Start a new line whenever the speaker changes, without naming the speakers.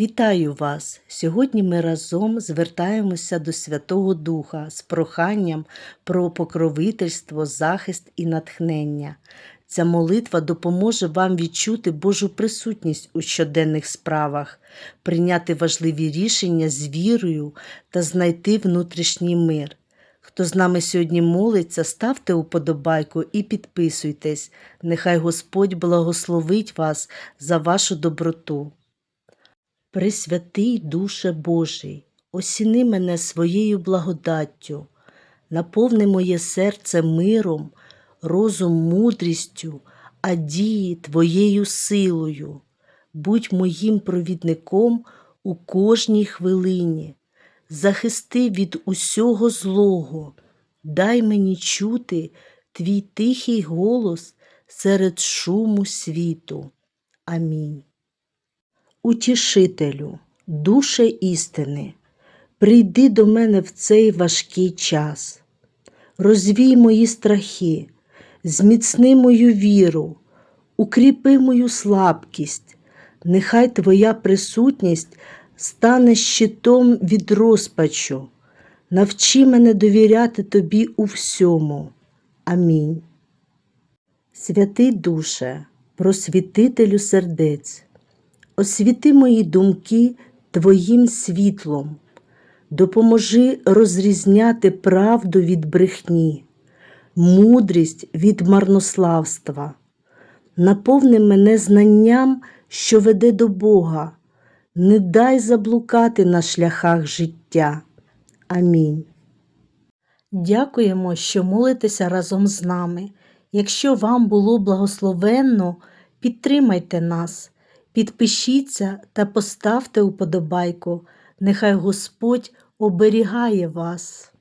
Вітаю вас! Сьогодні ми разом звертаємося до Святого Духа з проханням про покровительство, захист і натхнення. Ця молитва допоможе вам відчути Божу присутність у щоденних справах, прийняти важливі рішення з вірою та знайти внутрішній мир. Хто з нами сьогодні молиться, ставте уподобайку і підписуйтесь. Нехай Господь благословить вас за вашу доброту. Пресвятий Душе Божий, осіни мене своєю благодаттю, наповни моє серце миром, розум мудрістю, а дії Твоєю силою. Будь моїм провідником у кожній хвилині, захисти від усього злого, дай мені чути Твій тихий голос серед шуму світу. Амінь. Утішителю, душе істини, прийди до мене в цей важкий час, розвій мої страхи, зміцни мою віру, укріпи мою слабкість, нехай Твоя присутність стане щитом від розпачу, навчи мене довіряти Тобі у всьому. Амінь. Святий душе, просвітителю сердець, освіти мої думки Твоїм світлом, допоможи розрізняти правду від брехні, мудрість від марнославства, наповни мене знанням, що веде до Бога, не дай заблукати на шляхах життя. Амінь. Дякуємо, що молитеся разом з нами. Якщо вам було благословенно, підтримайте нас, підпишіться та поставте уподобайку. Нехай Господь оберігає вас.